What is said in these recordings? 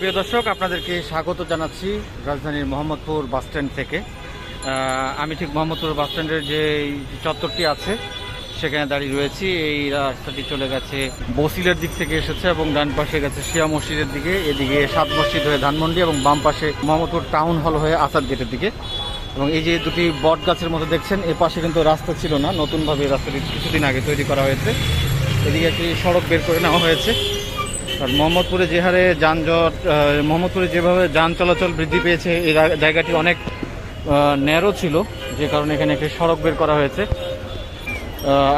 প্রিয় দর্শক, আপনাদেরকে স্বাগত জানাচ্ছি রাজধানীর মোহাম্মদপুর বাস স্ট্যান্ড থেকে। আমি ঠিক মোহাম্মদপুর বাস স্ট্যান্ডের যে চত্বরটি আছে, সেখানে দাঁড়িয়ে রয়েছি। এই রাস্তাটি চলে গেছে বসিলের দিক থেকে এসেছে এবং ডান পাশে গেছে শিয়া মসজিদের দিকে। এদিকে সাত মসজিদ হয়ে ধানমন্ডি এবং বাম পাশে মোহাম্মদপুর টাউন হল হয়ে আসাদ গেটের দিকে। এবং এই যে দুটি বট গাছের মতো দেখছেন, এ পাশে কিন্তু রাস্তা ছিল না। নতুনভাবে রাস্তাটি কিছুদিন আগে তৈরি করা হয়েছে। এদিকে একটি সড়ক বের করে নেওয়া হয়েছে। আর মোহাম্মদপুরে যে হারে যানজট মোহাম্মদপুরে যেভাবে যান চলাচল বৃদ্ধি পেয়েছে, এই জায়গাটি অনেক ন্যারো ছিল, যে কারণে এখানে একটি সড়ক বের করা হয়েছে।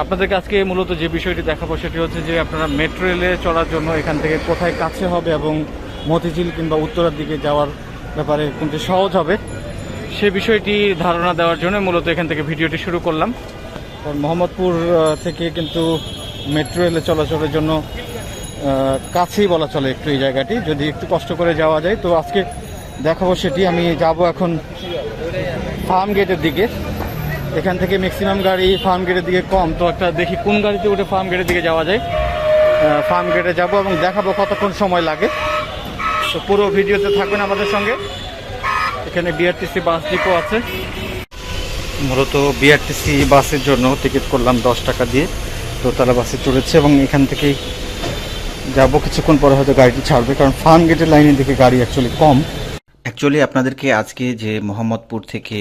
আপনাদেরকে আজকে মূলত যে বিষয়টি দেখাবো সেটি হচ্ছে যে আপনারা মেট্রো রেলে চলার জন্য এখান থেকে কোথায় কাছে হবে এবং মতিঝিল কিংবা উত্তরার দিকে যাওয়ার ব্যাপারে কোনটি সহজ হবে, সে বিষয়টি ধারণা দেওয়ার জন্য মূলত এখান থেকে ভিডিওটি শুরু করলাম। কারণ মোহাম্মদপুর থেকে কিন্তু মেট্রো রেলে চলাচলের জন্য কাছেই বলা চলে একটু এই জায়গাটি। যদি একটু কষ্ট করে যাওয়া যায়, তো আজকে দেখাবো সেটি। আমি যাব এখন ফার্ম গেটের দিকে। এখান থেকে ম্যাক্সিমাম গাড়ি ফার্ম গেটের দিকে কম। তো একটা দেখি কোন গাড়িতে উঠে ফার্ম গেটের দিকে যাওয়া যায়। ফার্ম গেটে যাব এবং দেখাবো কতক্ষণ সময় লাগে। তো পুরো ভিডিওতে থাকবেন আমাদের সঙ্গে। এখানে বিআরটিসি বাস ডিপো আছে। মূলত বিআরটিসি বাসের জন্য টিকিট করলাম দশ টাকা দিয়ে। দোতলা বাসে চড়েছে এবং এখান থেকেই যাব কিছুক্ষণ পরে হয়তো গাড়িটি ছাড়বে, কারণ ফার্ম গেটের লাইনের দিকে গাড়ি অ্যাকচুয়ালি কম। অ্যাকচুয়ালি আপনাদেরকে আজকে যে মোহাম্মদপুর থেকে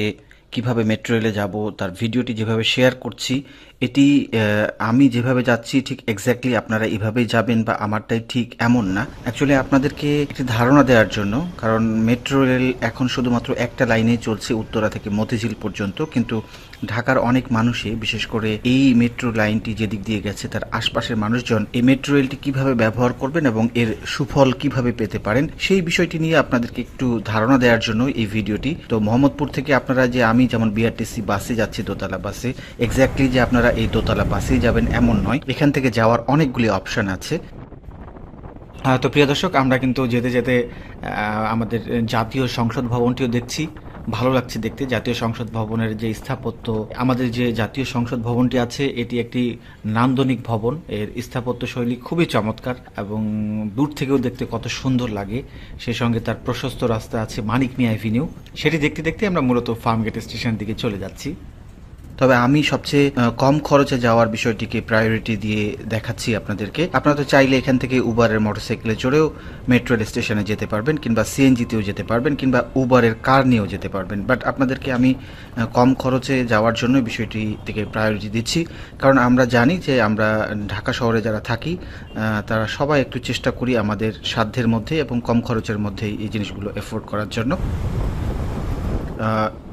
কীভাবে মেট্রো রেলে যাব, তার ভিডিওটি যেভাবে শেয়ার করছি, এটি আমি যেভাবে যাচ্ছি, ঠিক এক্স্যাক্টলি আপনারা এভাবেই যাবেন বা আমারটাই ঠিক এমন না। অ্যাকচুয়ালি আপনাদেরকে একটি ধারণা দেওয়ার জন্য, কারণ মেট্রো রেল এখন শুধুমাত্র একটা লাইনেই চলছে উত্তরা থেকে মতিঝিল পর্যন্ত, কিন্তু ঢাকার অনেক মানুষই, বিশেষ করে এই মেট্রো লাইনটি যেদিক দিয়ে গেছে, তার আশপাশের মানুষজন, এই মেট্রো রেলটি কীভাবে ব্যবহার করবেন এবং এর সুফল কীভাবে পেতে পারেন, সেই বিষয়টি নিয়ে আপনাদেরকে একটু ধারণা দেওয়ার জন্য এই ভিডিওটি। তো মোহাম্মদপুর থেকে আপনারা যে আমি যেমন বিআরটিসি বাসে যাচ্ছি, দোতলা বাসে এক্স্যাক্টলি যে আপনারা এই দোতলা বাসেই যাবেন এমন নয়, এখান থেকে যাওয়ার অনেকগুলি অপশন আছে। তো প্রিয় দর্শক, আমরা কিন্তু যেতে যেতে আমাদের জাতীয় সংসদ ভবনটিও দেখছি। ভালো লাগছে দেখতে। জাতীয় সংসদ ভবনের যে স্থাপত্য, আমাদের যে জাতীয় সংসদ ভবনটি আছে, এটি একটি নান্দনিক ভবন। এর স্থাপত্য শৈলী খুবই চমৎকার এবং দূর থেকেও দেখতে কত সুন্দর লাগে। সেই সঙ্গে তার প্রশস্ত রাস্তা আছে মানিক মিয়া অ্যাভিনিউ সেটি দেখতে দেখতে আমরা মূলত ফার্মগেট স্টেশন দিকে চলে যাচ্ছি। তবে আমি সবচেয়ে কম খরচে যাওয়ার বিষয়টিকে প্রায়োরিটি দিয়ে দেখাচ্ছি আপনাদেরকে। আপনারা তো চাইলে এখান থেকে উবারের মোটরসাইকেলে চড়েও মেট্রো রেল স্টেশনে যেতে পারবেন কিংবা সিএনজিতেও যেতে পারবেন কিংবা উবারের কার নিয়েও যেতে পারবেন। বাট আপনাদেরকে আমি কম খরচে যাওয়ার জন্য বিষয়টি থেকে প্রায়োরিটি দিচ্ছি। কারণ আমরা জানি যে আমরা ঢাকা শহরে যারা থাকি তারা সবাই একটু চেষ্টা করি আমাদের সাধ্যের মধ্যে এবং কম খরচের মধ্যেই এই জিনিসগুলো এফোর্ড করার জন্য।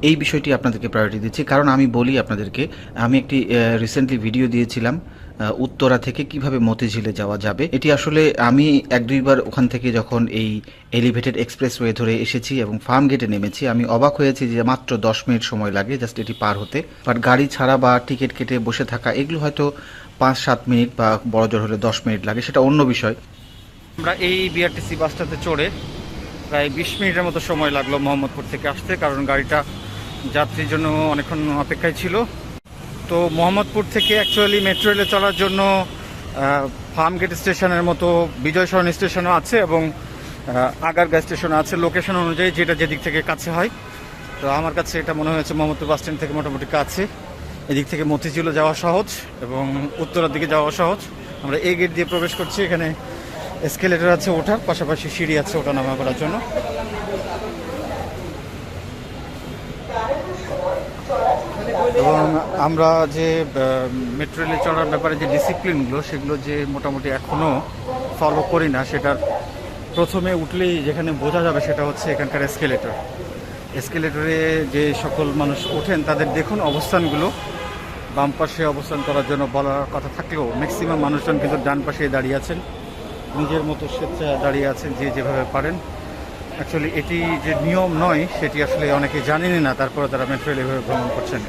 এই বিষয়টি আপনাদেরকে প্রায়োরিটি দিচ্ছি। কারণ আমি বলি আপনাদেরকে, আমি একটি রিসেন্টলি ভিডিও দিয়েছিলাম উত্তরা থেকে কীভাবে মতিঝিলে যাওয়া যাবে। এটি আসলে আমি এক দুইবার ওখান থেকে যখন এই এলিভেটেড এক্সপ্রেসওয়ে ধরে এসেছি এবং ফার্ম গেটে নেমেছি, আমি অবাক হয়েছি যে মাত্র দশ মিনিট সময় লাগে জাস্ট এটি পার হতে। বাট গাড়ি ছাড়া বা টিকিট কেটে বসে থাকা, এগুলো হয়তো পাঁচ, সাত মিনিট বা বড় জোর হলে দশ মিনিট লাগে, সেটা অন্য বিষয়। আমরা এই বিআরটিসি বাসটাতে চড়ে প্রায় বিশ মিনিটের মতো সময় লাগল মোহাম্মদপুর থেকে আসতে, কারণ গাড়িটা যাত্রীর জন্য অনেকক্ষণ অপেক্ষায় ছিল। তো মোহাম্মদপুর থেকে অ্যাকচুয়ালি মেট্রো রেলে চলার জন্য ফার্মগেট স্টেশনের মতো বিজয় সরণী স্টেশনও আছে এবং আগারগা স্টেশনও আছে। লোকেশন অনুযায়ী যেটা যেদিক থেকে কাছে হয়। তো আমার কাছে এটা মনে হয়েছে মোহাম্মদপুর বাস স্ট্যান্ড থেকে মোটামুটি কাছে। এদিক থেকে মতিঝিলও যাওয়া সহজ এবং উত্তরার দিকে যাওয়া সহজ। আমরা এই গেট দিয়ে প্রবেশ করছি। এখানে এসকেলেটর আছে ওঠার, পাশাপাশি সিঁড়ি আছে ওঠা নামা করার জন্য। এবং আমরা যে মেট্রো রেলে চড়ার ব্যাপারে যে ডিসিপ্লিনগুলো সেগুলো যে মোটামুটি এখনও ফলো করি না, সেটার প্রথমে উঠলেই যেখানে বোঝা যাবে সেটা হচ্ছে এখানকার এসকেলেটর এসকেলেটরে যে সকল মানুষ ওঠেন, তাদের দেখুন অবস্থানগুলো। বাম পাশে অবস্থান করার জন্য বলার কথা থাকলেও ম্যাক্সিমাম মানুষজন কিন্তু ডান পাশে দাঁড়িয়ে আছেন। নিজের মতো স্বেচ্ছা দাঁড়িয়ে আছেন যে যেভাবে পারেন। অ্যাকচুয়ালি এটি যে নিয়ম নয়, সেটি আসলে অনেকে জানেনই না, তারপরে তারা মেট্রো রেল এভাবে ভ্রমণ করছেন।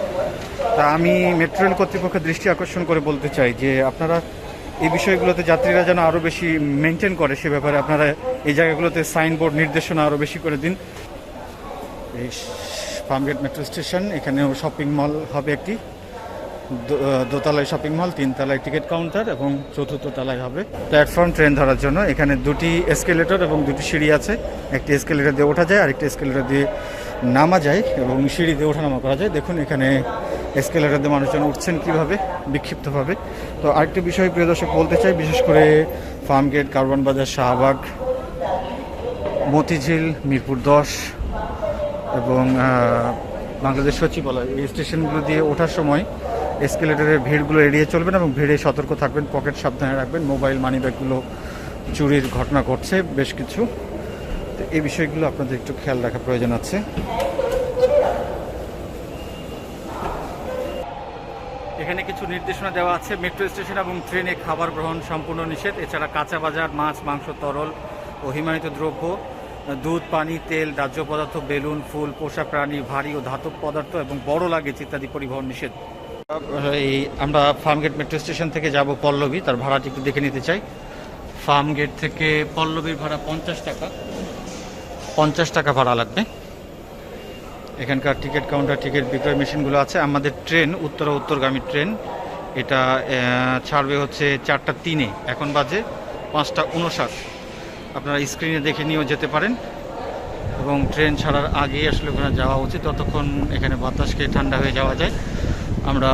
তা আমি মেট্রো রেল কর্তৃপক্ষের দৃষ্টি আকর্ষণ করে বলতে চাই যে, আপনারা এই বিষয়গুলোতে যাত্রীরা যেন আরও বেশি মেনটেন করে, সে ব্যাপারে আপনারা এই জায়গাগুলোতে সাইনবোর্ড নির্দেশনা আরও বেশি করে দিন। এই ফার্মগেট মেট্রো স্টেশন এখানেও শপিং মল হবে একটি। দোতলায় শপিং মল তিনতলায় টিকিট কাউন্টার এবং চতুর্থ তলায় হবে। প্ল্যাটফর্ম ট্রেন ধরার জন্য। এখানে দুটি এসকেলেটর এবং দুটি সিঁড়ি আছে। একটি এসকেলেটর দিয়ে ওঠা যায়, আরেকটি এসকেলেটর দিয়ে নামা যায় এবং সিঁড়ি দিয়ে ওঠানামা করা যায়। দেখুন, এখানে এসকেলেটর দিয়ে মানুষজন উঠছেন কীভাবে, বিক্ষিপ্তভাবে। তো আরেকটি বিষয় প্রিয় দর্শক, বলতে চাই, বিশেষ করে ফার্ম গেট কারওয়ান বাজার শাহবাগ, মতিঝিল, মিরপুর দশ এবং বাংলাদেশ সচিবালয়। এই স্টেশনগুলো দিয়ে ওঠার সময় এসকেলেটরের ভিড়গুলো এড়িয়ে চলবেন এবং ভিড়ে সতর্ক থাকবেন, পকেট সাবধানে রাখবেন মোবাইল মানি ব্যাগগুলো চুরির ঘটনা ঘটছে বেশ কিছু। তো এই বিষয়গুলো আপনাদের একটু খেয়াল রাখা প্রয়োজন আছে। এখানে কিছু নির্দেশনা দেওয়া আছে। মেট্রো স্টেশন এবং ট্রেনে খাবার গ্রহণ সম্পূর্ণ নিষেধ। এছাড়া কাঁচা বাজার, মাছ, মাংস, তরল ও দ্রব্য, দুধ, পানি, তেল, দাহ্য পদার্থ, বেলুন, ফুল, পোষা প্রাণী, ভারী ও ধাতব পদার্থ এবং বড় লাগেজ ইত্যাদি পরিবহন নিষেধ। এই আমরা ফার্মগেট মেট্রো স্টেশন থেকে যাব পল্লবী, তার ভাড়াটি একটু দেখে নিতে চাই। ফার্মগেট থেকে পল্লবীর ভাড়া পঞ্চাশ টাকা। পঞ্চাশ টাকা ভাড়া লাগবে। এখানকার টিকিট কাউন্টার, টিকিট বিক্রয় মেশিনগুলো আছে। আমাদের ট্রেন, উত্তর উত্তরগামী ট্রেন, এটা ছাড়বে হচ্ছে চারটা তিনে। এখন বাজে পাঁচটা উনষাট। আপনারা স্ক্রিনে দেখে নিয়েও যেতে পারেন। এবং ট্রেন ছাড়ার আগেই আসলে ওখানে যাওয়া উচিত। ততক্ষণ এখানে বাতাসকে ঠান্ডা হয়ে যাওয়া যায়। আমরা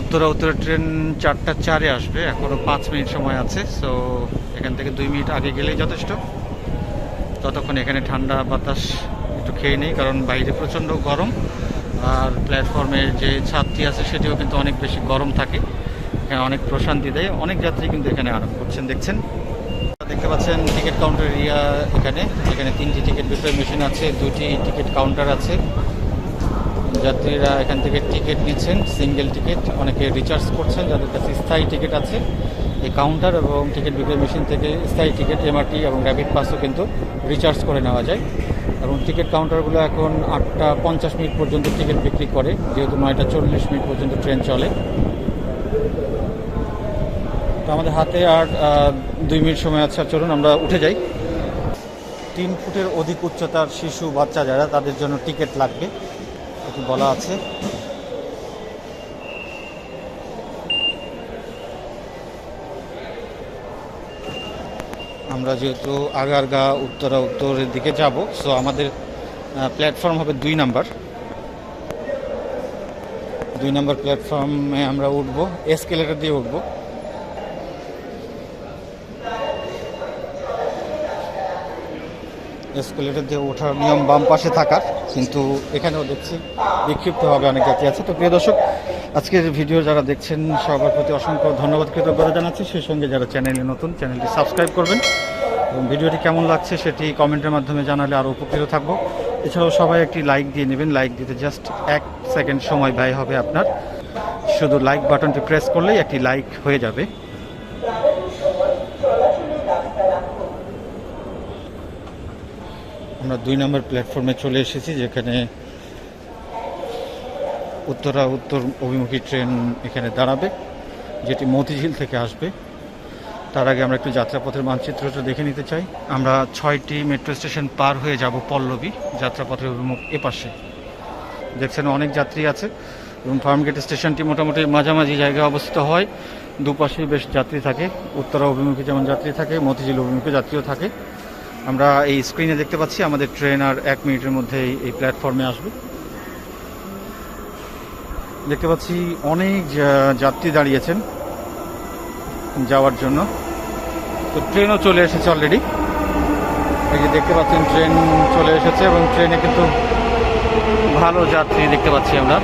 উত্তরা উত্তরা ট্রেন চারটা চারে আসবে এখনও পাঁচ মিনিট সময় আছে সো এখান থেকে দুই মিনিট আগে গেলেই যথেষ্ট। ততক্ষণ এখানে ঠান্ডা বাতাস একটু খেয়ে নেই, কারণ বাইরে প্রচণ্ড গরম, আর প্ল্যাটফর্মের যে ছাদটি আছে সেটিও কিন্তু অনেক বেশি গরম থাকে। এখানে অনেক প্রশান্তি দেয়। অনেক যাত্রী কিন্তু এখানে আরাম করছেন, দেখছেন। দেখতে পাচ্ছেন টিকিট কাউন্টার এরিয়া এখানে। এখানে তিনটি টিকিট বিক্রয় মেশিন আছে, দুটি টিকিট কাউন্টার আছে। যাত্রীরা এখান থেকে টিকিট নিচ্ছেন সিঙ্গেল টিকিট অনেকে রিচার্জ করছেন, যাদের কাছে স্থায়ী টিকিট আছে। এই কাউন্টার এবং টিকিট বিক্রয় মেশিন থেকে স্থায়ী টিকিট এমআরটি এবং র্যাপিড পাসও কিন্তু রিচার্জ করে নেওয়া যায়। এবং টিকিট কাউন্টারগুলো এখন আটটা পঞ্চাশ মিনিট পর্যন্ত টিকিট বিক্রি করে, যেহেতু নয়টা চল্লিশ মিনিট পর্যন্ত ট্রেন চলে। তো আমাদের হাতে আর দুই মিনিট সময় আছে, আর চলুন আমরা উঠে যাই। তিন ফুটের অধিক উচ্চতার শিশু, বাচ্চা যারা, তাদের জন্য টিকিট লাগবে। বলা আছে। আমরা যেহেতু আগারগা, উত্তরা, উত্তরের দিকে যাব সো আমাদের প্ল্যাটফর্ম হবে দুই নাম্বার দুই নাম্বার প্ল্যাটফর্মে আমরা উঠবো এসকেলেটার দিয়ে উঠবো। এসকেলেটার দিয়ে ওঠার নিয়ম বাম পাশে থাকার, কিন্তু এখানেও দেখছি বিক্ষিপ্তভাবে অনেক জাতি আছে। তো প্রিয় দর্শক, আজকের ভিডিও যারা দেখছেন, সবার প্রতি অসংখ্য ধন্যবাদ, কৃতজ্ঞতা জানাচ্ছি। সেই সঙ্গে যারা চ্যানেলে নতুন, চ্যানেলটি সাবস্ক্রাইব করবেন। এবং ভিডিওটি কেমন লাগছে সেটি কমেন্টের মাধ্যমে জানালে আরও উপকৃত থাকব। এছাড়াও সবাই একটি লাইক দিয়ে নেবেন। লাইক দিতে জাস্ট এক সেকেন্ড সময় ব্যয় হবে আপনার। শুধু লাইক বাটনটি প্রেস করলেই একটি লাইক হয়ে যাবে। আমরা দুই নম্বর প্ল্যাটফর্মে চলে এসেছি, যেখানে উত্তরা উত্তর অভিমুখী ট্রেন এখানে দাঁড়াবে, যেটি মতিঝিল থেকে আসবে। তার আগে আমরা একটু যাত্রাপথের মানচিত্রটা দেখে নিতে চাই। আমরা ছয়টি মেট্রো স্টেশন পার হয়ে যাব পল্লবী যাত্রাপথের অভিমুখ এপাশে। দেখছেন অনেক যাত্রী আছে এবং ফার্মগেট স্টেশনটি মোটামুটি মাঝামাঝি জায়গায় অবস্থিত হয়। দুপাশেই বেশ যাত্রী থাকে। উত্তরা অভিমুখী যেমন যাত্রী থাকে, মতিঝিল অভিমুখী যাত্রীও থাকে। আমরা এই স্ক্রিনে দেখতে পাচ্ছি, আমাদের ট্রেন আর এক মিনিটের মধ্যেই এই প্ল্যাটফর্মে আসবে। দেখতে পাচ্ছি অনেক যাত্রী দাঁড়িয়েছেন যাওয়ার জন্য। তো ট্রেনও চলে এসেছে অলরেডি এই যে দেখতে পাচ্ছেন ট্রেন চলে এসেছে এবং ট্রেনে কিন্তু ভালো যাত্রী দেখতে পাচ্ছি আমরা।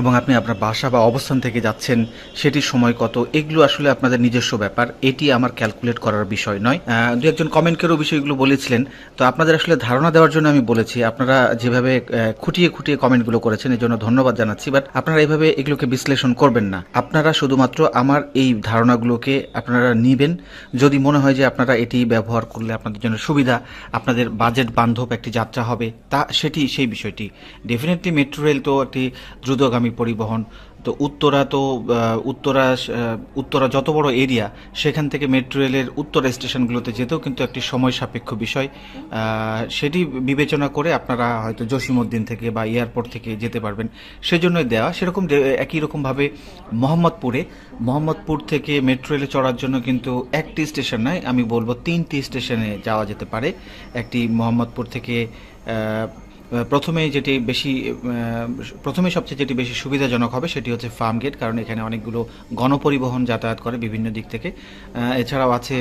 এবং আপনি আপনার বাসা বা অবস্থান থেকে যাচ্ছেন, সেটির সময় কত? এগুলো আসলে আপনাদের নিজস্ব ব্যাপার। এটি আমার ক্যালকুলেট করার বিষয় নয়। দু একজন কমেন্ট করেও বিষয়গুলো বলেছিলেন। তো আপনাদের আসলে ধারণা দেওয়ার জন্য আমি বলেছি, আপনারা যেভাবে খুঁটিয়ে খুঁটিয়ে কমেন্টগুলো করেছেন এর জন্য ধন্যবাদ জানাচ্ছি। বাট আপনারা এইভাবে এগুলোকে বিশ্লেষণ করবেন না। আপনারা শুধুমাত্র আমার এই ধারণাগুলোকে আপনারা নিবেন। যদি মনে হয় যে আপনারা এটি ব্যবহার করলে আপনাদের জন্য সুবিধা, আপনাদের বাজেট বান্ধব একটি যাত্রা হবে, তা সেটি, সেই বিষয়টি। ডেফিনেটলি মেট্রো রেল তো একটি দ্রুতগামী পরিবহন, তো উত্তরা তো উত্তরা উত্তরা যত বড় এরিয়া সেখান থেকে মেট্রো রেলের উত্তরা স্টেশনগুলোতে যেতেও কিন্তু একটি সময় সাপেক্ষ বিষয়। সেটি বিবেচনা করে আপনারা হয়তো জসিমউদ্দিন থেকে বা এয়ারপোর্ট থেকে যেতে পারবেন। সেজন্যই দেওয়া। সেরকম একই রকমভাবে মোহাম্মদপুরে। মোহাম্মদপুর থেকে মেট্রো রেলে চড়ার জন্য কিন্তু একটি স্টেশন নয়, আমি বলব তিনটি স্টেশনে যাওয়া যেতে পারে। একটি মোহাম্মদপুর থেকে প্রথমে যেটি বেশি প্রথমে সবচেয়ে যেটি বেশি সুবিধাজনক হবে সেটি হচ্ছে ফার্ম গেট কারণ এখানে অনেকগুলো গণপরিবহন যাতায়াত করে বিভিন্ন দিক থেকে। এছাড়াও আছে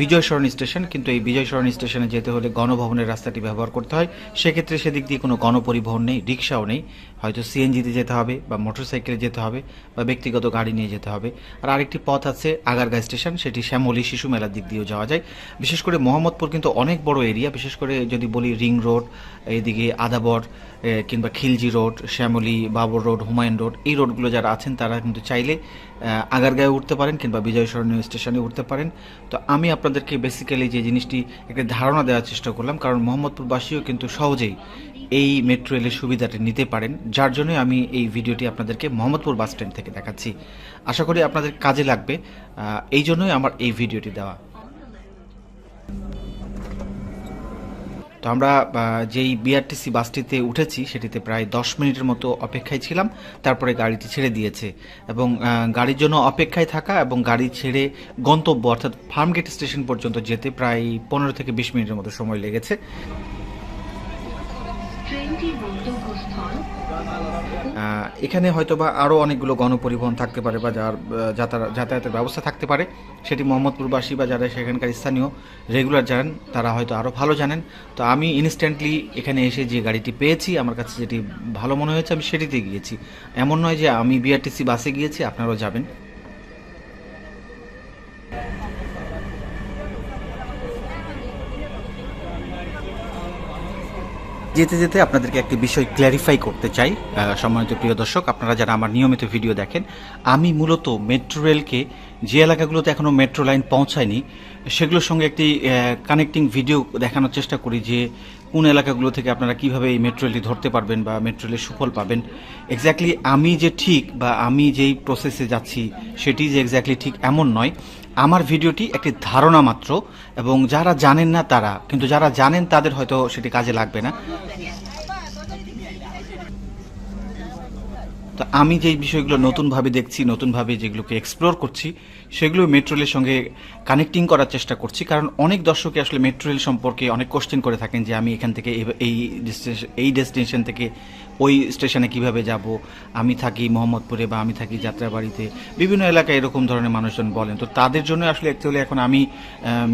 বিজয় স্টেশন, কিন্তু এই বিজয় স্টেশনে যেতে হলে গণভবনের রাস্তাটি ব্যবহার করতে হয়। সেক্ষেত্রে সেদিক দিয়ে কোনো গণপরিবহন নেই, রিক্সাও নেই। হয়তো সিএনজিতে যেতে হবে বা মোটরসাইকেলে যেতে হবে বা ব্যক্তিগত গাড়ি নিয়ে যেতে হবে। আর আরেকটি পথ আছে আগারগাঁ স্টেশন, সেটি শ্যামলি শিশু মেলার দিক দিয়েও যাওয়া যায়। বিশেষ করে মোহাম্মদপুর কিন্তু অনেক বড় এরিয়া বিশেষ করে যদি বলি রিং রোড, এইদিকে আদাবর কিংবা Khilji road, Shyamoli, Babar road, Humayun road, এই রোডগুলো যারা আছেন তারা কিন্তু চাইলে আগারগাঁয়ে উঠতে পারেন কিংবা বিজয় স্টেশনে উঠতে পারেন। তো আমি আপনাদেরকে বেসিক্যালি যে জিনিসটি একটা ধারণা দেওয়ার চেষ্টা করলাম, কারণ মোহাম্মদপুরবাসীও কিন্তু সহজেই এই মেট্রো রেলের সুবিধাটি নিতে পারেন, যার জন্য আমি এই ভিডিওটি আপনাদেরকে মোহাম্মদপুর বাস স্ট্যান্ড থেকে দেখাচ্ছি। আশা করি আপনাদের কাজে লাগবে এই জন্যই আমার এই ভিডিওটি দেওয়া। তো আমরা যেই বিআরটিসি বাসটিতে উঠেছি, সেটিতে প্রায় দশ মিনিটের মতো অপেক্ষায় ছিলাম, তারপরে গাড়িটি ছেড়ে দিয়েছে। এবং গাড়ির জন্য অপেক্ষায় থাকা এবং গাড়ি ছেড়ে গন্তব্য, অর্থাৎ ফার্মগেট স্টেশন পর্যন্ত যেতে প্রায় পনেরো থেকে বিশ মিনিটের মতো সময় লেগেছে। এখানে হয়তোবা আরও অনেকগুলো গণপরিবহন থাকতে পারে বা যার যাতায়াত- যাতায়াতের ব্যবস্থা থাকতে পারে। সেটি মোহাম্মদপুরবাসী বা যারা সেখানকার স্থানীয় রেগুলার জানেন তারা হয়তো আরও ভালো জানেন। তো আমি ইনস্ট্যান্টলি এখানে এসে যে গাড়িটি পেয়েছি, আমার কাছে যেটি ভালো মনে হয়েছে, আমি সেটিতে গিয়েছি। এমন নয় যে আমি বিআরটিসি বাসে গিয়েছি, আপনারাও যাবেন। যেতে যেতে আপনাদেরকে একটি বিষয় ক্ল্যারিফাই করতে চাই। সম্মানিত প্রিয় দর্শক, আপনারা যারা আমার নিয়মিত ভিডিও দেখেন, আমি মূলত মেট্রো রেলকে যে এলাকাগুলোতে এখনও মেট্রো লাইন পৌঁছায়নি, সেগুলোর সঙ্গে একটি কানেক্টিং ভিডিও দেখানোর চেষ্টা করি যে কোন এলাকাগুলো থেকে আপনারা কীভাবে এই মেট্রো রেলটি ধরতে পারবেন বা মেট্রো রেলের সুফল পাবেন। এক্স্যাক্টলি আমি যে ঠিক বা আমি যেই প্রসেসে যাচ্ছি, সেটি যে এক্স্যাক্টলি ঠিক এমন নয়। আমার ভিডিওটি একটি ধারণা মাত্র এবং যারা জানেন না তারা, কিন্তু যারা জানেন তাদের হয়তো সেটি কাজে লাগবে না। তো আমি যেই বিষয়গুলো নতুনভাবে দেখছি, নতুনভাবে যেগুলোকে এক্সপ্লোর করছি সেগুলো মেট্রো রেলের সঙ্গে কানেক্টিং করার চেষ্টা করছি। কারণ অনেক দর্শকে আসলে মেট্রো রেল সম্পর্কে অনেক কোশ্চেন করে থাকেন যে আমি এখান থেকে এই- এই ডেস্টিনেশন এই ডেস্টিনেশন থেকে ওই স্টেশনে কীভাবে যাব? আমি থাকি মোহাম্মদপুরে বা আমি থাকি যাত্রাবাড়িতে। বিভিন্ন এলাকায় এরকম ধরনের মানুষজন বলেন। তো তাদের জন্য আসলে অ্যাকচুয়ালি এখন আমি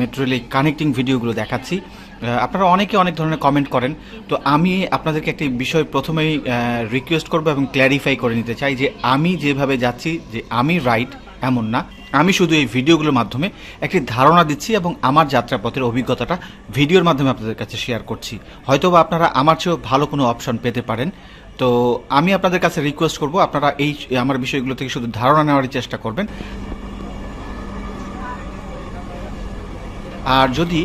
মেট্রো রেলে কানেক্টিং ভিডিওগুলো দেখাচ্ছি। আপনারা অনেকে অনেক ধরনের কমেন্ট করেন। তো আমি আপনাদেরকে একটি বিষয় প্রথমেই রিকোয়েস্ট করব এবং ক্ল্যারিফাই করে নিতে চাই যে আমি যেভাবে যাচ্ছি, যে আমি রাইট এমন না। আমি শুধু এই ভিডিওগুলোর মাধ্যমে একটি ধারণা দিচ্ছি এবং আমার যাত্রাপথের অভিজ্ঞতাটা ভিডিওর মাধ্যমে আপনাদের কাছে শেয়ার করছি। হয়তোবা আপনারা আমার চেয়েও ভালো কোনো অপশন পেতে পারেন। তো আমি আপনাদের কাছে রিকোয়েস্ট করব, আপনারা এই, আমার বিষয়গুলো থেকে শুধু ধারণা নেওয়ার চেষ্টা করবেন। আর যদি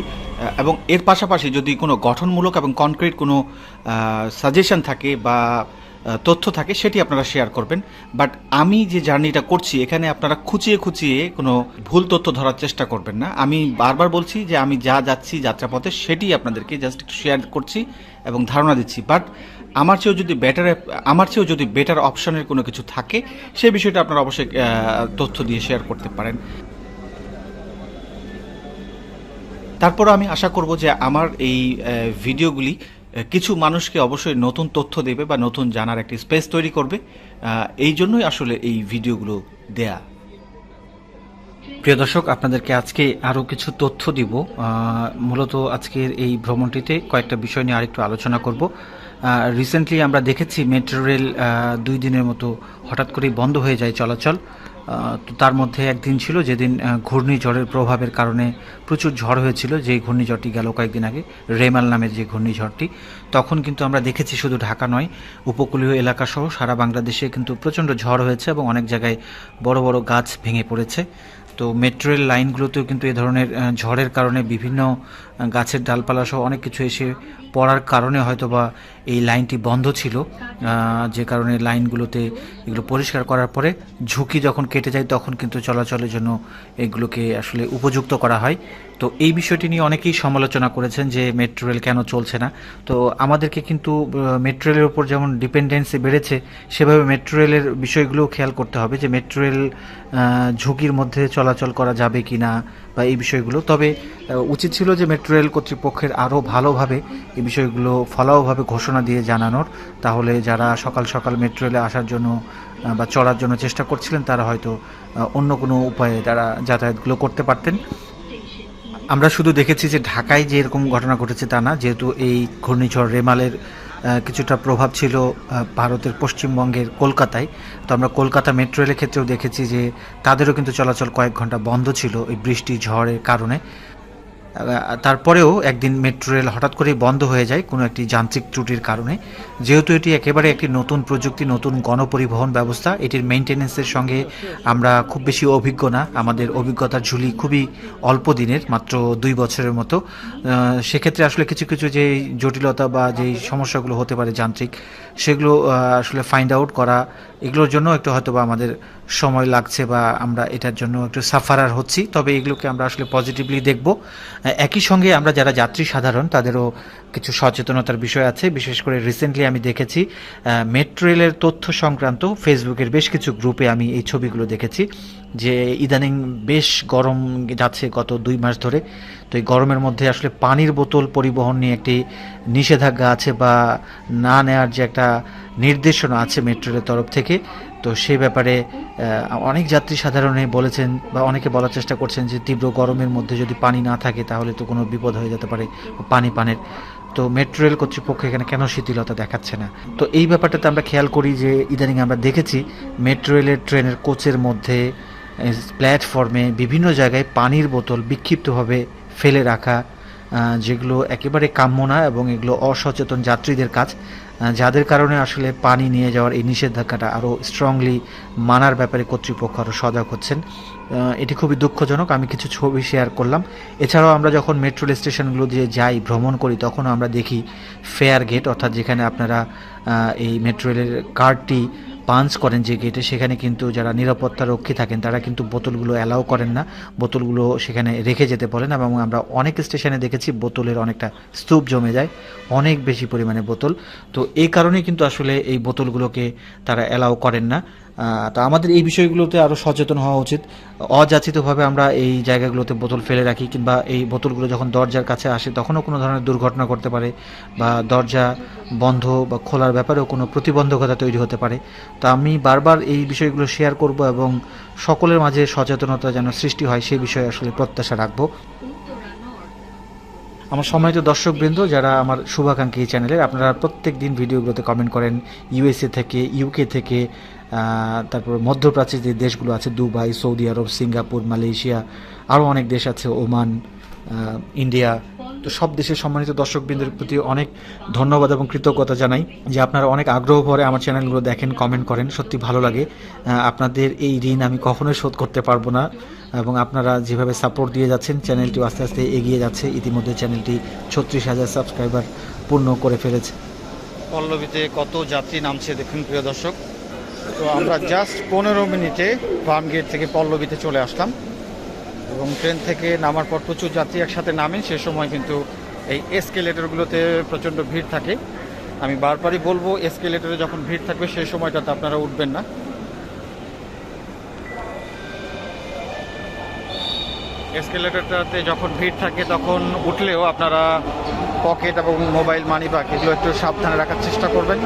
এবং এর পাশাপাশি যদি কোনো গঠনমূলক এবং কনক্রিট কোনো সাজেশন থাকে বা তথ্য থাকে, সেটি আপনারা শেয়ার করবেন। বাট আমি যে জার্নিটা করছি, এখানে আপনারা খুঁচিয়ে খুঁচিয়ে কোনো ভুল তথ্য ধরার চেষ্টা করবেন না। আমি বারবার বলছি যে আমি যা যাচ্ছি যাত্রাপথে, সেটি আপনাদেরকে জাস্ট শেয়ার করছি এবং ধারণা দিচ্ছি। বাট আমার চেয়েও যদি বেটার আমার চেয়েও যদি বেটার অপশনের কোনো কিছু থাকে সেই বিষয়টা আপনারা অবশ্যই তথ্য দিয়ে শেয়ার করতে পারেন। তারপর আমি আশা করব যে আমার এই ভিডিওগুলি কিছু মানুষকে অবশ্যই নতুন তথ্য দেবে বা নতুন জানার একটি স্পেস তৈরি করবে। এই জন্যই আসলে এই ভিডিওগুলো দেয়া। প্রিয় দর্শক, আপনাদেরকে আজকে আরও কিছু তথ্য দিব। মূলত আজকের এই ভ্রমণটিতে কয়েকটা বিষয় নিয়ে আরেকটু আলোচনা করব। রিসেন্টলি আমরা দেখেছি মেট্রো রেল দুই দিনের মতো হঠাৎ করেই বন্ধ হয়ে যায় চলাচল। তো তার মধ্যে একদিন ছিল যেদিন ঘূর্ণিঝড়ের প্রভাবের কারণে প্রচুর ঝড় হয়েছিল যে ঘূর্ণিঝড়টি গেল কয়েকদিন আগে, রেমাল নামের যে ঘূর্ণিঝড়টি। তখন কিন্তু আমরা দেখেছি শুধু ঢাকা নয়, উপকূলীয় এলাকা সহ সারা বাংলাদেশে কিন্তু প্রচণ্ড ঝড় হয়েছে এবং অনেক জায়গায় বড় বড় গাছ ভেঙে পড়েছে। তো মেট্রো রেল লাইনগুলোতেও কিন্তু এ ধরনের ঝড়ের কারণে বিভিন্ন গাছের ডালপালা সহ অনেক কিছু এসে পড়ার কারণে হয়তো বা এই লাইনটি বন্ধ ছিল যে কারণে লাইনগুলোতে এগুলো পরিষ্কার করার পরে ঝুঁকি যখন কেটে যায় তখন কিন্তু চলাচলের জন্য এগুলোকে আসলে উপযুক্ত করা হয়। তো এই বিষয়টি নিয়ে অনেকেই সমালোচনা করেছেন যে মেট্রো রেল কেন চলছে না। তো আমাদেরকে কিন্তু মেট্রো রেলের উপর যেমন ডিপেন্ডেন্সি বেড়েছে, সেভাবে মেট্রো রেলের বিষয়গুলোও খেয়াল করতে হবে যে মেট্রো রেল ঝুঁকির মধ্যে চলাচল করা যাবে কি না বা এই বিষয়গুলো। তবে উচিত ছিল যে মেট্রো রেল কর্তৃপক্ষের আরও ভালোভাবে এই বিষয়গুলো ফলাওভাবে ঘোষণা দিয়ে জানানোর, তাহলে যারা সকাল সকাল মেট্রো রেলে আসার জন্য বা চড়ার জন্য চেষ্টা করছিলেন, তারা হয়তো অন্য কোনো উপায়ে তারা যাতায়াতগুলো করতে পারতেন। আমরা শুধু দেখেছি যে ঢাকায় যে এরকম ঘটনা ঘটেছে তা না, যেহেতু এই ঘূর্ণিঝড় রেমালের কিছুটা প্রভাব ছিল ভারতের পশ্চিমবঙ্গের কলকাতায়, তো আমরা কলকাতা মেট্রো রেলের ক্ষেত্রেও দেখেছি যে তাদেরও কিন্তু চলাচল কয়েক ঘণ্টা বন্ধ ছিল, এই বৃষ্টি, ঝড়ের কারণে। তারপরেও একদিন মেট্রো রেল হঠাৎ করে বন্ধ হয়ে যায় কোনো একটি যান্ত্রিক ত্রুটির কারণে। যেহেতু এটি একেবারে একটি নতুন প্রযুক্তি, নতুন গণপরিবহন ব্যবস্থা, এটির মেনটেনেন্সের সঙ্গে আমরা খুব বেশি অভিজ্ঞ না। আমাদের অভিজ্ঞতার ঝুলি খুবই অল্প দিনের, মাত্র দুই বছরের মতো। সেক্ষেত্রে আসলে কিছু কিছু যে জটিলতা বা যেই সমস্যাগুলো হতে পারে যান্ত্রিক সেগুলো আসলে ফাইন্ড আউট করা, এগুলোর জন্য একটু হয়তো বা আমাদের সময় লাগছে বা আমরা এটার জন্য একটু সাফারার হচ্ছি। তবে এগুলোকে আমরা আসলে পজিটিভলি দেখব। একই সঙ্গে আমরা যারা যাত্রী সাধারণ, তাদেরও কিছু সচেতনতার বিষয় আছে। বিশেষ করে রিসেন্টলি আমি দেখেছি মেট্রো রেলের তথ্য সংক্রান্ত ফেসবুকের বেশ কিছু গ্রুপে আমি এই ছবিগুলো দেখেছি। যে ইদানিং বেশ গরম যাচ্ছে গত দুই মাস ধরে। তো এই গরমের মধ্যে আসলে পানির বোতল পরিবহন নিয়ে একটি নিষেধাজ্ঞা আছে বা না নেওয়ার যে একটা নির্দেশনা আছে মেট্রো রেলের তরফ থেকে। তো সে ব্যাপারে অনেক যাত্রী সাধারণে বলেছেন বা অনেকে বলার চেষ্টা করছেন যে তীব্র গরমের মধ্যে যদি পানি না থাকে তাহলে তো কোনো বিপদ হয়ে যেতে পারে পানি পানের। তো মেট্রো রেল কর্তৃপক্ষ এখানে কেন শিথিলতা দেখাচ্ছে না? তো এই ব্যাপারটাতে আমরা খেয়াল করি যে ইদানিং আমরা দেখেছি মেট্রো রেলের ট্রেনের কোচের মধ্যে প্ল্যাটফর্মে বিভিন্ন জায়গায় পানির বোতল বিক্ষিপ্তভাবে ফেলে রাখা যেগুলো একেবারে কাম্য না এবং এগুলো অসচেতন যাত্রীদের কাজ যাদের কারণে আসলে পানি নিয়ে যাওয়ার এই নিষেধাজ্ঞাটা আরও স্ট্রংলি মানার ব্যাপারে কর্তৃপক্ষ আরও সজাগ হচ্ছেন। এটি খুবই দুঃখজনক, আমি কিছু ছবি শেয়ার করলাম। এছাড়াও আমরা যখন মেট্রো স্টেশনগুলো দিয়ে যাই, ভ্রমণ করি, তখনও আমরা দেখি ফেয়ার গেট অর্থাৎ যেখানে আপনারা এই মেট্রো রেলের কার্ডটি পাঞ্চ করেন যে গেটে সেখানে কিন্তু যারা নিরাপত্তা রক্ষী থাকেন, তারা কিন্তু বোতলগুলো অ্যালাউ করেন না। বোতলগুলো সেখানে রেখে যেতে বলেন এবং আমরা অনেক স্টেশনে দেখেছি বোতলের অনেকটা স্তূপ জমে যায়, অনেক বেশি পরিমাণে বোতল। তো এই কারণেই কিন্তু আসলে এই বোতলগুলোকে তারা অ্যালাউ করেন না। তো আমাদের এই বিষয়গুলোতে আরও সচেতন হওয়া উচিত। অযাচিতভাবে আমরা এই জায়গাগুলোতে বোতল ফেলে রাখি কিংবা এই বোতলগুলো যখন দরজার কাছে আসে, তখনও কোনো ধরনের দুর্ঘটনা করতে পারে বা দরজা বন্ধ বা খোলার ব্যাপারেও কোনো প্রতিবন্ধকতা তৈরি হতে পারে। তো আমি বারবার এই বিষয়গুলো শেয়ার করব এবং সকলের মাঝে সচেতনতা যেন সৃষ্টি হয় সেই বিষয়ে আসলে প্রত্যাশা রাখব। আমার সম্মানিত দর্শকবৃন্দ, যারা আমার শুভাকাঙ্ক্ষী চ্যানেলের, আপনারা প্রত্যেক দিন ভিডিওগুলোতে কমেন্ট করেন ইউএসএ থেকে ইউকে থেকে তারপর মধ্যপ্রাচ্যের যে দেশগুলো আছে, Dubai, Saudi Arab, Singapore, Malaysia আরও অনেক দেশ আছে, ওমান ইন্ডিয়া। তো সব দেশের সম্মানিত দর্শকবৃন্দের প্রতি অনেক ধন্যবাদ এবং কৃতজ্ঞতা জানাই যে আপনারা অনেক আগ্রহ ভরে আমার চ্যানেলগুলো দেখেন, কমেন্ট করেন। সত্যি ভালো লাগে। আপনাদের এই ঋণ আমি কখনোই শোধ করতে পারব না এবং আপনারা যেভাবে সাপোর্ট দিয়ে যাচ্ছেন চ্যানেলটি আস্তে আস্তে এগিয়ে যাচ্ছে। ইতিমধ্যে চ্যানেলটি ছত্রিশ হাজার সাবস্ক্রাইবার পূর্ণ করে ফেলেছে। পল্লবীতে কত যাত্রী নামছে দেখুন প্রিয় দর্শক। তো আমরা জাস্ট পনেরো মিনিটে ফার্ম গেট থেকে পল্লবীতে চলে আসলাম। এবং ট্রেন থেকে নামার পর প্রচুর যাত্রী একসাথে নামেন সে সময় কিন্তু এই এসকেলেটরগুলোতে প্রচণ্ড ভিড় থাকে। আমি বারবারই বলব এসকেলেটরে যখন ভিড় থাকবে সেই সময়টাতে আপনারা উঠবেন না। এসকেলেটরটাতে যখন ভিড় থাকে, তখন উঠলেও আপনারা পকেট এবং মোবাইল মানি ব্যাগ এগুলো একটু সাবধানে রাখার চেষ্টা করবেন।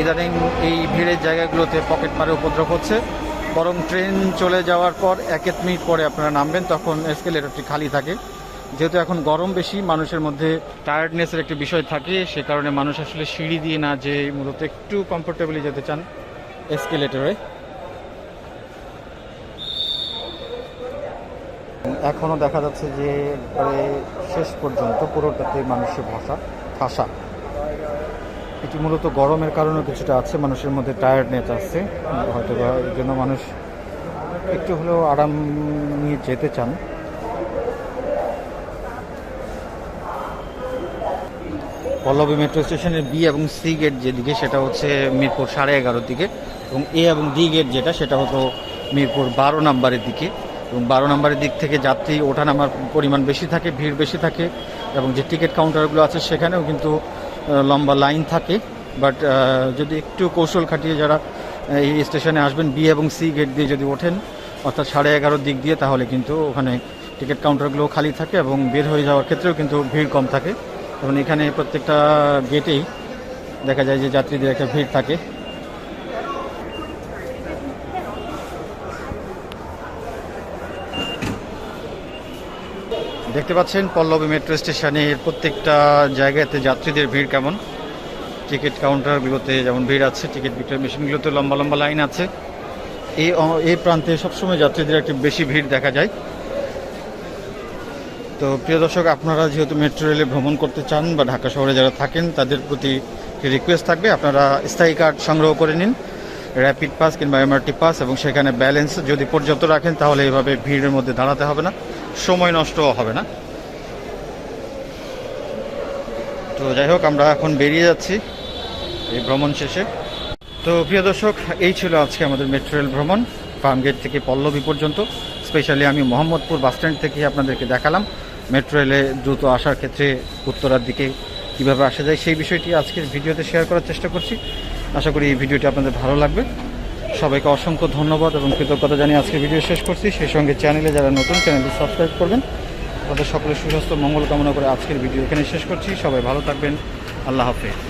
ইদানিং এই ভিড়ের জায়গাগুলোতে পকেট মারে উপদ্রব হচ্ছে। বরং ট্রেন চলে যাওয়ার পর এক এক মিনিট পরে আপনারা নামবেন, তখন এসকেলেটরটি খালি থাকে। যেহেতু এখন গরম বেশি, মানুষের মধ্যে টায়ার্ডনেসের একটি বিষয় থাকে, সে কারণে মানুষ আসলে সিঁড়ি দিয়ে না যে মূলত একটু কমফোর্টেবলি যেতে চান এসকেলেটরে এখনও দেখা যাচ্ছে যে শেষ পর্যন্ত পুরোটাতে মানুষের ভাষা ভাষা। এটি মূলত গরমের কারণে কিছুটা আছে, মানুষের মধ্যে টায়ার্ডনেস আছে। হয়তো বা এই জন্য মানুষ একটু হলেও আরাম নিয়ে যেতে চান। পল্লবী মেট্রো স্টেশনের বি এবং সি গেট যেদিকে, সেটা হচ্ছে মিরপুর সাড়ে এগারোর দিকে এবং এ এবং ডি গেট যেটা, সেটা হতো মিরপুর বারো নাম্বারের দিকে। এবং বারো নাম্বারের দিক থেকে যাত্রী ওঠা নামার পরিমাণ বেশি থাকে, ভিড় বেশি থাকে এবং যে টিকিট কাউন্টারগুলো আছে, সেখানেও কিন্তু লম্বা লাইন থাকে বাট যদি একটু কৌশল খাটিয়ে যারা এই স্টেশনে আসবেন বি এবং সি গেট দিয়ে যদি ওঠেন, অর্থাৎ সাড়ে এগারোর দিক দিয়ে, তাহলে কিন্তু ওখানে টিকিট কাউন্টারগুলো খালি থাকে এবং বের হয়ে যাওয়ার ক্ষেত্রেও কিন্তু ভিড় কম থাকে। এবং এখানে প্রত্যেকটা গেটেই দেখা যায় যে যাত্রীদের একটা ভিড় থাকে। দেখতে পাচ্ছেন পল্লবী মেট্রো স্টেশনের প্রত্যেকটা জায়গাতে যাত্রীদের ভিড় কেমন? টিকিট কাউন্টারগুলোতে যেমন ভিড় আছে, টিকিট বিক্রয় মেশিনগুলোতে লম্বা লম্বা লাইন আছে। এই এই প্রান্তে সবসময় যাত্রীদের একটু বেশি ভিড় দেখা যায়। তো প্রিয় দর্শক, আপনারা যেহেতু মেট্রো রেলে ভ্রমণ করতে চান বা ঢাকা শহরে যারা থাকেন, তাদের প্রতি রিকোয়েস্ট থাকবে, আপনারা স্থায়ী কার্ড সংগ্রহ করে নিন। র্যাপিড পাস কিংবা এমআরটি পাস এবং সেখানে ব্যালেন্স যদি পর্যাপ্ত রাখেন, তাহলে এইভাবে ভিড়ের মধ্যে দাঁড়াতে হবে না। সময় নষ্ট হবে না। তো যাই হোক, আমরা এখন বেরিয়ে যাচ্ছি এই ভ্রমণ শেষে। তো প্রিয় দর্শক, এই ছিল আজকে আমাদের মেট্রো রেল ভ্রমণ, ফার্মগেট থেকে পল্লবী পর্যন্ত। স্পেশালি আমি মোহাম্মদপুর বাসস্ট্যান্ড থেকে আপনাদেরকে দেখালাম মেট্রো রেলে দ্রুত আসার ক্ষেত্রে উত্তরার দিকে কীভাবে আসা যায় সেই বিষয়টি আজকের ভিডিওতে শেয়ার করার চেষ্টা করছি। আশা করি এই ভিডিওটি আপনাদের ভালো লাগবে। সবাইকে অসংখ্য ধন্যবাদ এবং কৃতজ্ঞতা জানিয়ে আজকে ভিডিও শেষ করছি। সেই সঙ্গে চ্যানেলে যারা নতুন, চ্যানেলটি সাবস্ক্রাইব করবেন। তাদের সকলের সুস্বাস্থ্য, মঙ্গল কামনা করে আজকের ভিডিও এখানে শেষ করছি। সবাই ভালো থাকবেন। আল্লাহ হাফেজ।